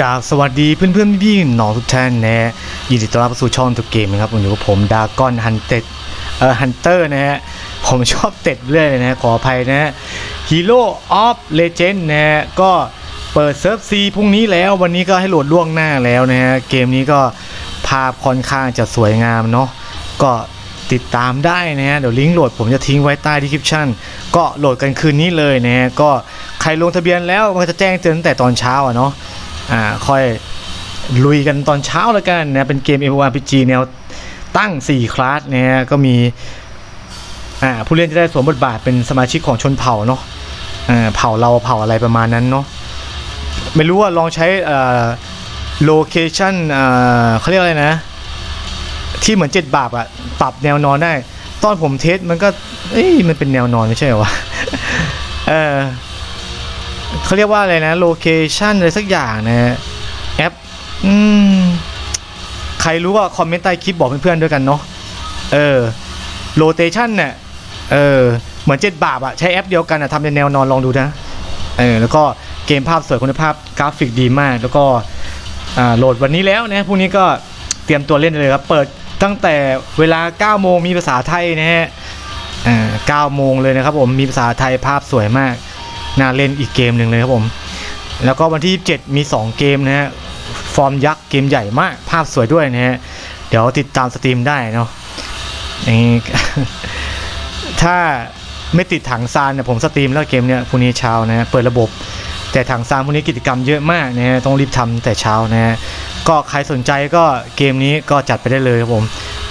กาบสวัสดีเพื่อนเพื่อนพี่ๆน้องทุกท่านนะฮะยินดีต้อนรับสู่ช่องทุกเกมนะครับผมอยู่กับผมดากอนฮันเต็ดเอ่อฮันเตอร์นะฮะผมชอบเต็ดเรื่อยเลยนะฮะขออภัยนะฮะฮีโร่ออฟเลเจนด์นะฮะก็เปิดเซิร์ฟซีพรุ่งนี้แล้ววันนี้ก็ให้โหลดล่วงหน้าแล้วนะฮะเกมนี้ก็ภาพค่อนข้างจะสวยงามเนาะก็ติดตามได้นะฮะเดี๋ยวลิงก์โหลดผมจะทิ้งไว้ใต้ดีคริปชั่นก็โหลดกันคืนนี้เลยนะฮะก็ใครลงทะเบียนแล้วมันจะแจ้งเตือนตั้งแต่ตอนเช้าอะเนาะ อ่าค่อยลุยกันตอนเช้าแล้วกันนะเป็นเกม MMORPG แนวตั้ง 4 คลาสเนะฮะก็มีอ่าผู้เล่นจะได้สวมบทบาทเป็นสมาชิกของชนเผ่าเนาะอ่าเผ่าเราเผ่าอะไรประมาณนั้นเนาะไม่รู้ว่าลองใช้อ่าโลเคชั่นอ่าเขาเรียกอะไรนะ ที่เหมือนเจ็ดบาปอะปรับแนวนอนได้ ตอนผมเทสมันก็เอ้ยมันเป็นแนวนอนไม่ใช่เหรอวะเออ เขาเรียกว่าอะไรนะโลเคชันอะไรสักอย่างนะฮะแอปอืมใครรู้ก็คอมเมนต์ใต้คลิปบอกเพื่อนๆด้วยกันเนาะเออโลเ t ชันเนี่ยเออเหมือนเจ็ดบาปอะใช้แอปเดียวกันอะทำในแนวนอนลองดูนะเออแล้วก็เกมภาพสวยคุณภาพกราฟิกดีมาก แล้วก็อ่าโหลดวันนี้แล้วนะพรุ่งนี้ก็เตรียมตัวเล่นได้เลยครับ เปิดตั้งแต่เวลา 9 โมงมีภาษาไทยนะฮะอ่า9โมงเลยนะครับผมมีภาษาไทยภาพสวยมาก น่าเล่นอีกเกมหนึ่งเลยครับผม แล้วก็วันที่ 27 มี 2 เกมนะฮะ ฟอร์มยักษ์เกมใหญ่มาก ภาพสวยด้วยนะฮะ เดี๋ยวติดตามสตรีมได้เนาะนี่ถ้าไม่ติดถังซานเนี่ยผมสตรีมแล้วเกมเนี่ยพรุ่งนี้เช้านะฮะ เปิดระบบ แต่ถังซานพวกนี้กิจกรรมเยอะมากนะฮะ ต้องรีบทำแต่เช้านะฮะ ก็ใครสนใจก็เกมนี้ก็จัดไปได้เลยครับผม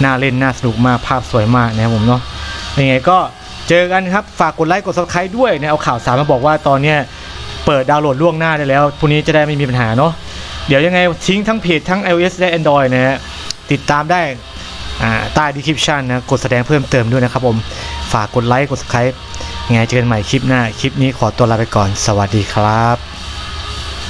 น่าเล่นน่าสนุกมาก ภาพสวยมากนะครับผมเนาะยังไงก็ เจอกันครับ ฝากกดไลค์กด subscribe ด้วยนะเอาข่าวสารมาบอกว่าตอนเนี้ยเปิดดาวน์โหลดล่วงหน้าได้แล้วพรุ่งนี้จะได้ไม่มีปัญหาเนาะเดี๋ยวยังไงทิ้งทั้งเพจทั้ง iOS และ Android นะฮะติดตามได้ใต้ดีคริปชันนะ กดแสดงเพิ่มเติมด้วยนะครับผม ฝากกดไลค์ กด subscribe ยังไงเจอกันใหม่คลิปหน้า คลิปนี้ขอตัวลาไปก่อน สวัสดีครับ